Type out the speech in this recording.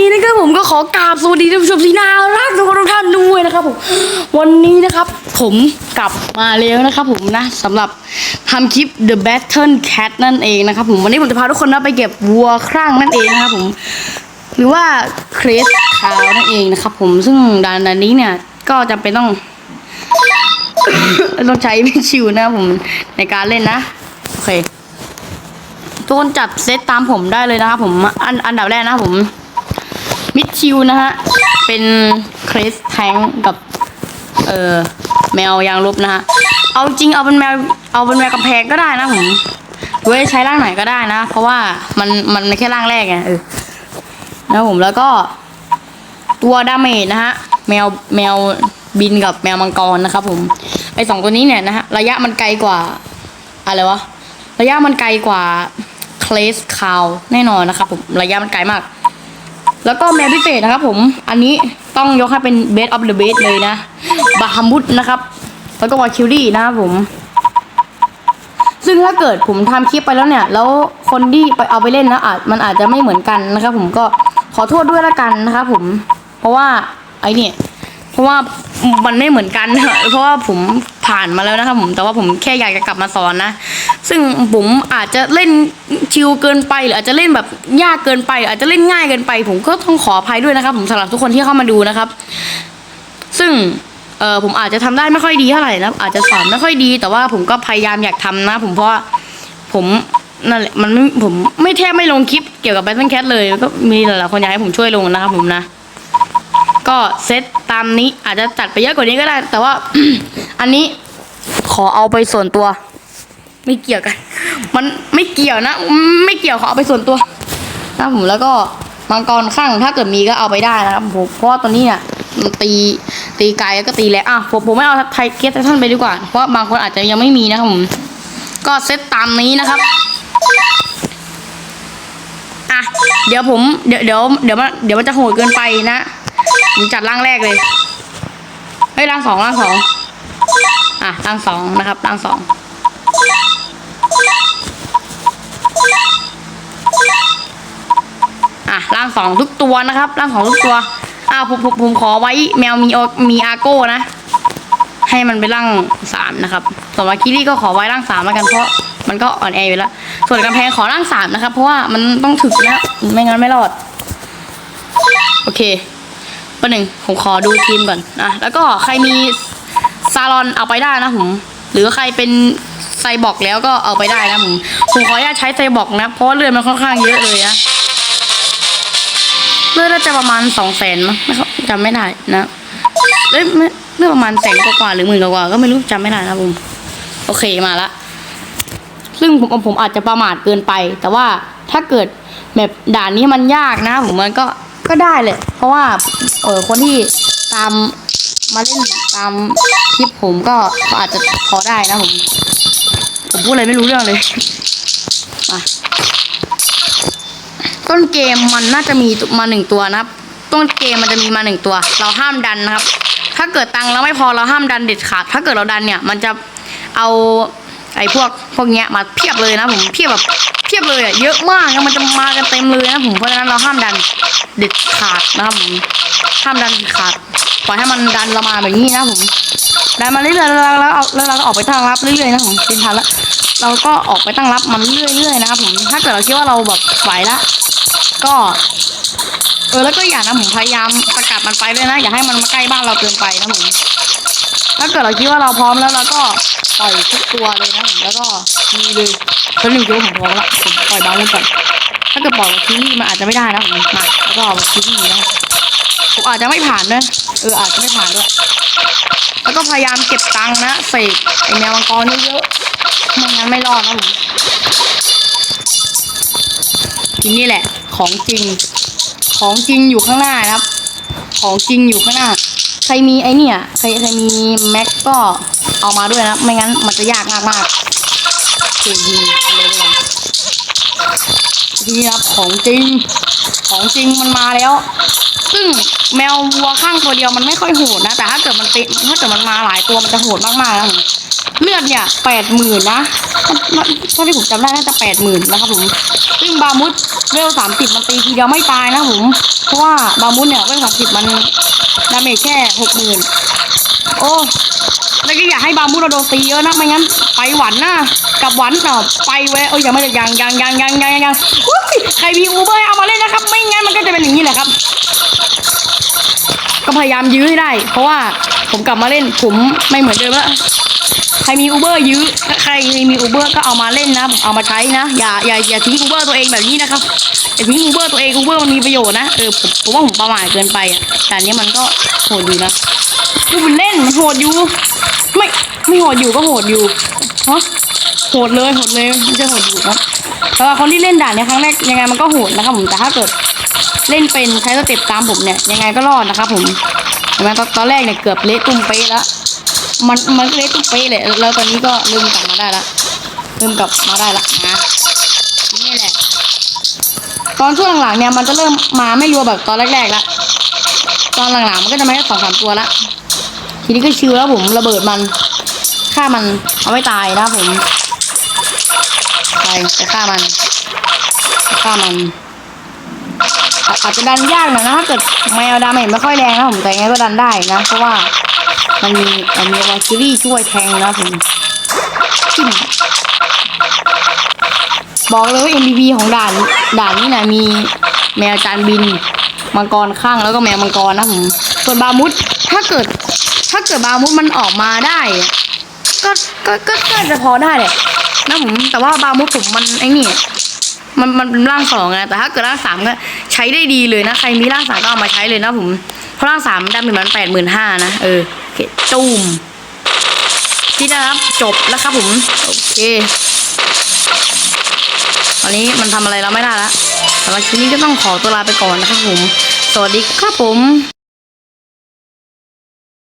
นี้นะครับผมก็ขอกราบสวัสดีท่านผู้ชมที่น่ารักทุกคนทุกท่านด้วยนะครับผมวันนี้นะครับผมกลับมาแล้วนะครับผมนะสำหรับทำคลิป The Battle Cat นั่นเองนะครับผมวันนี้ผมจะพาทุกคนนะไปเก็บวัวครั่งนั่นเองนะครับผมหรือว่าเครสคาวนั่นเองนะครับผมซึ่งด่านนี้เนี่ยก็จำเป็นต้องต้องใช้ไม่ชิวนะครับผมในการเล่นนะโอเคทุกคนจัดเซตตามผมได้เลยนะครับผมอันอันดับแรกนะครับผม มิดชิวนะฮะ เป็นคริสแทงกับ เอ่อแมวยางลบนะฮะ เอาจริงเอาเป็นแมว เอาเป็นแมวกำแพงก็ได้นะผมเว้ยใช้ร่างไหนก็ได้นะ เพราะว่ามันมันไม่แค่ร่างแรกไงเออนะผมแล้วก็ ตัวดาเมจนะฮะ แมวแมวบินกับแมวมังกรนะครับผม ไอสองตัวนี้เนี่ยนะฮะ ระยะมันไกลกว่า อะไรวะ ระยะมันไกลกว่าเคลสคาวแน่นอนนะครับผม ระยะมันไกลมาก แล้วก็แมวพิเศษนะครับผม อันนี้ต้องยกให้เป็น best of the best เลยนะ บาฮัมบุตนะครับ แล้วก็วาคิวรี่นะครับผม ซึ่งถ้าเกิดผมทำคลิปไปแล้วเนี่ย แล้วคนที่ไปเอาไปเล่นนะอาจมันอาจจะไม่เหมือนกันนะครับผมก็ขอโทษด้วยละกันนะครับผม เพราะว่าไอเนี่ย เพราะว่ามันไม่เหมือนกัน เพราะว่าผม ผ่านมาแล้วนะครับผมแต่ว่าผมแค่อยากจะกลับมาสอนนะ ซึ่งผมอาจจะเล่นชิวเกินไป หรืออาจจะเล่นแบบยากเกินไปออาจจะเล่นง่ายเกินไป ผมก็ต้องขออภัยด้วยนะครับ ผมสำหรับทุกคนที่เข้ามาดูนะครับ ซึ่งเออผมอาจจะทำได้ไม่ค่อยดีเท่าไหร่นะอาจจะสอนไม่ค่อยดี แต่ว่าผมก็พยายามอยากทำนะ ผมเพราะผมนั่นแหละมันไม่ผมไม่แทบไม่ลงคลิปเกี่ยวกับ Battle Cat เลยก็มีหลายๆคนอยากให้ผมช่วยลงนะครับผมนะ ก็เซตตามนี้อาจจะจัดไปเยอะกว่านี้ก็ได้ แต่ว่าอันนี้ ขอเอาไปส่วนตัว ไม่เกี่ยวกัน มันไม่เกี่ยวนะ ไม่เกี่ยวขอเอาไปส่วนตัวนะผมแล้วก็มังกรข้างถ้าเกิดมีก็เอาไปได้นะครับผมเพราะว่าตอนนี้เนี่ยตีตีไกลแล้วก็ตีแรงอะผมผมไม่เอาไทเกสไททันไปดีกว่า เพราะบางคนอาจจะยังไม่มีนะครับผมก็เซตตามนี้นะครับอะเดี๋ยวผมเดี๋ยวเดี๋ยวเดี๋ยวมันเดี๋ยวมันจะโหดเกินไปนะผมจัดร่างแรกเลยเฮ้ยร่างสองร่างสอง อะร่างสองนะครับร่างสองอะร่างสองทุกตัวนะครับร่างสองทุกตัวอะผมผมผมขอไว้แมวมีมีอาโก้นะ ให้มันเป็นร่างสามนะครับส่วนวาคิรี่ก็ขอไว้ร่างสามแล้วกันเพราะมันก็อ่อนแออยู่แล้ว ส่วนกำแพงขอร่างสามนะครับ เพราะว่ามันต้องถึกนะไม่งั้นไม่รอด โอเคประหนึ่งผมขอดูทีมก่อนนะแล้วก็ใครมี ซาลอนเอาไปได้นะผมหรือใครเป็นไซบอร์กแล้วก็เอาไปได้นะผมผมขออนุญาตใช้ไซบอร์กนะ เพราะเลือดมันค่อนข้างเยอะเลยนะเลือดน่าจะประมาณสองแสนมั้งไม่เข้าจำไม่ได้นะเอ้ยไม่เลือดประมาณแสนกว่าหรือหมื่นกว่าก็ไม่รู้จำไม่ได้นะผมโอเคมาละซึ่งผมผมอาจจะประมาทเกินไป แต่ว่าถ้าเกิดแบบด่านนี้มันยากนะ ผมมันก็ก็ได้เลย เพราะว่าเออคนที่ตาม มาเล่นตามคลิปผมก็อาจจะพอได้นะผม ผมพูดอะไรไม่รู้เรื่องเลยมาต้นเกมมันน่าจะมีมาหนึ่งตัวนะครับ ต้นเกมมันจะมีมาหนึ่งตัว เราห้ามดันนะครับ ถ้าเกิดตังค์เราไม่พอเราห้ามดันเด็ดขาด ถ้าเกิดเราดันเนี่ย มันจะเอา อ้พวกพวกเนี้ยมาเพียบเลยนะผมเพียบแบบเพียบเลยอะเยอะมากนะมันจะมากันเต็มเลยนะผมเพราะฉะนั้นเราห้ามดันเด็ดขาดนะครับผมห้ามดันเด็ดขาดปล่อยให้มันดันเรามาแบบนี้นะผมดันมาเรื่อยๆแล้วเราแล้วเอาแล้วเราก็ออกไปตั้งรับเรื่อยๆนะผมเป็นทันละเราก็ออกไปตั้งรับมันเรื่อยๆนะครับผมถ้าเกิดเราคิดว่าเราแบบไหวละก็เออแล้วก็อย่างนะผมพยายามสกัดมันไปด้วยนะ อย่าให้มันมาใกล้บ้านเราเกินไปนะผมถ้าเกิดเราคิดว่าเราพร้อมแล้วเราก็ ปล่อยทุกตัวเลยนะแล้วก็มีเลยตอนหนึ่งคิดว่าผมพร้อมละผมปล่อยบางวันก่อนถ้าเกิดปล่อยคิวี่มันอาจจะไม่ได้นะผมมาแล้วก็เอาคิวี่นะผมอาจจะไม่ผ่านนะเอออาจจะไม่ผ่านด้วยแล้วก็พยายามเก็บตังค์นะเสกไอแมวมังกรเยอะๆไม่งั้นไม่รอดนะผมทีนี่แหละ ของจริง ของจริงอยู่ข้างหน้านะครับ ของจริงอยู่ข้างหน้า ใครมีไอเนี่ย ใครใครมีแม็กก็ เอามาด้วยนะ ไม่งั้นมันจะยากมากมากเยิงเลยดีกว่าทีนี้ครับของจริง ของจริงมันมาแล้ว ซึ่งแมววัวข้างตัวเดียวมันไม่ค่อยโหดนะ แต่ถ้าเกิดมันติถ้าเกิดมันมาหลายตัวมันจะโหดมากๆนะผมเลือดเนี่ยแปดหมื่นนะเท่าที่ผมจำได้น่าจะแปดหมื่นนะครับผมซึ่งบามุสเวลสามสิบมันตีทีเดียวไม่ตายนะผม เพราะว่าบามุสเนี่ยเวลสามสิบมันดาเมจแค่หกหมื่นโอ้ แล้วก็อยากให้บามุสเราโดนตีเยอะนะไม่งั้น ไปหวันนะกับหวันเนาะไปเว้ยเอ้ยยังไม่ได้ยังยังยังยังยังยังยังใครมีอูเบอร์เอามาเล่นนะครับ ไม่งั้นมันก็จะเป็นอย่างนี้แหละครับ ก็พยายามยื้อให้ได้ เพราะว่าผมกลับมาเล่นผมไม่เหมือนเดิมแล้วใครมีอูเบอร์ยื้อใครมีอูเบอร์ก็เอามาเล่นนะเอามาใช้นะอย่าอย่าอย่าทิ้งอูเบอร์ตัวเองแบบนี้นะครับอย่าทิ้งอูเบอร์ตัวเองอูเบอร์มันมีประโยชน์นะเออผมผมว่าผมประมาทเกินไปอะแต่นี้มันก็โหดอยู่นะกูเป็นเล่นมันโหดอยู่ ไม่ไม่โหดอยู่ก็โหดอยู่ฮะโหดเลยโหดเลยไม่ใช่โหดอยู่ครับสำหรับคนที่เล่นด่านในครั้งแรกยังไงมันก็โหดนะครับผมแต่ถ้าเกิดเล่นเป็นใช้สเต็ปตามผมเนี่ยยังไงก็รอดนะครับผมเห็นไหมตอนตอนแรกเนี่ยเกือบเละตุ้มเป๊ะแล้วมันมันเละตุ้มเป๊ะเลยแล้วตอนนี้ก็เริ่มกลับมาได้ละเริ่มกลับมาได้ละนะนี่แหละตอนช่วงหลังๆเนี่ยมันจะเริ่มมาไม่รัวแบบตอนแรกๆละตอนหลังๆมันก็จะมาแค่สองสามตัวละ ทีนี้ก็ชิวแล้วผมระเบิดมันฆ่ามันเอาไม่ตายนะผมไปไปฆ่ามันฆ่ามัน อาจจะดันยากหน่อยนะถ้าเกิดแมวดาเมจไม่ค่อยแรงนะผมแต่ไงก็ดันได้นะเพราะว่ามันมีมันมีวาคิรี่ช่วยแทงนะผมจิ้มบอกเลยว่า MVP ของด่านด่านนี้นะมีแมวจานบินมังกรข้างแล้วก็แมวมังกรนะผมส่วนบามุดถ้าเกิด ถ้าเกิดบามุดมันออกมาได้ ก็ก็ก็ก็จะพอได้แหละนะผมแต่ว่าบามุดผมมันไอ้นี่มันมันเป็นร่างสองไงแต่ถ้าเกิดร่างสามก็ใช้ได้ดีเลยนะใครมีร่างสามก็เอามาใช้เลยนะผมเพราะร่างสามดาเมจมันแปดหมื่นห้านะเออโอเคตูมที่นะครับจบแล้วครับผมโอเคตอนนี้มันทำอะไรเราไม่ได้แล้วสำหรับคลิปนี้ก็ต้องขอตัวลาไปก่อนนะครับผม สวัสดีครับผม